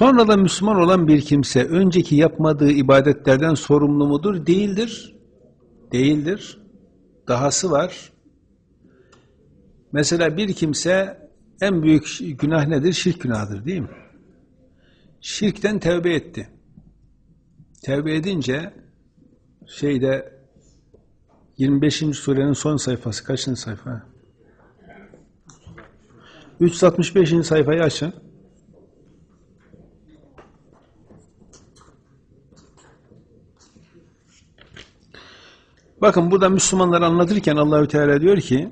Sonra da Müslüman olan bir kimse önceki yapmadığı ibadetlerden sorumlu mudur? Değildir. Değildir. Dahası var. Mesela bir kimse en büyük günah nedir? Şirk günahıdır değil mi? Şirkten tevbe etti. Tevbe edince şeyde 25. surenin son sayfası kaçıncı sayfa? 365. sayfayı açın. Bakın burada Müslümanları anlatırken Allahü Teala diyor ki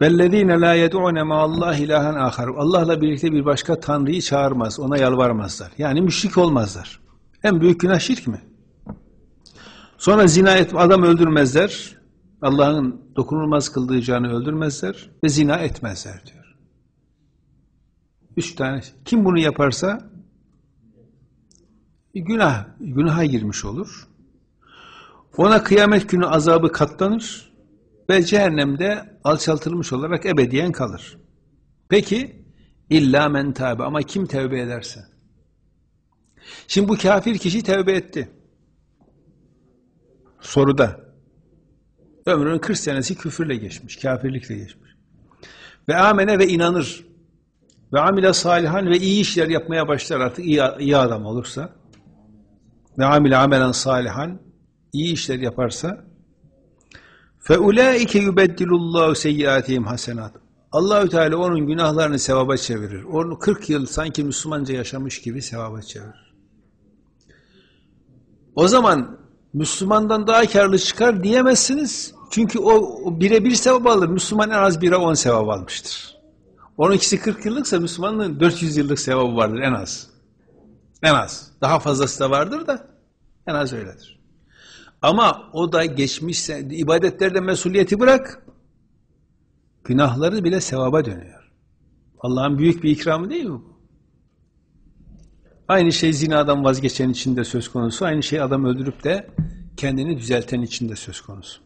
وَالَّذ۪ينَ لَا يَدْعُونَ مَا اللّٰهِ اِلٰهًا آخَرُ Allah'la birlikte bir başka Tanrı'yı çağırmaz, ona yalvarmazlar. Yani müşrik olmazlar. En büyük günah şirk mi? Sonra zina et, adam öldürmezler. Allah'ın dokunulmaz kıldığı canı öldürmezler ve zina etmezler diyor. Üç tane. Kim bunu yaparsa günah, günaha girmiş olur. Ona kıyamet günü azabı katlanır ve cehennemde alçaltılmış olarak ebediyen kalır. Peki illa men tabe ama kim tevbe ederse? Şimdi bu kafir kişi tevbe etti. Soruda. Ömrünün 40 senesi küfürle geçmiş, kafirlikle geçmiş. Ve amene ve inanır. Ve amile salihan ve iyi işler yapmaya başlar artık iyi, iyi adam olursa. Ve amile amelen salihan iyi işler yaparsa فَاُولَٰئِكَ يُبَدِّلُ اللّٰهُ سَيِّئَاتِهِمْ hasenat. Allahü Teala onun günahlarını sevaba çevirir. Onu 40 yıl sanki Müslümanca yaşamış gibi sevaba çevirir. O zaman Müslümandan daha karlı çıkar diyemezsiniz. Çünkü o, o birebir sevap alır. Müslüman en az bire 10 sevap almıştır. Onun ikisi 40 yıllıksa Müslümanın 400 yıllık sevabı vardır en az. En az. Daha fazlası da vardır da en az öyledir. Ama o da geçmişse, ibadetlerde mesuliyeti bırak, günahları bile sevaba dönüyor. Allah'ın büyük bir ikramı değil mi bu? Aynı şey zinadan vazgeçen için de söz konusu, aynı şey adam öldürüp de kendini düzelten için de söz konusu.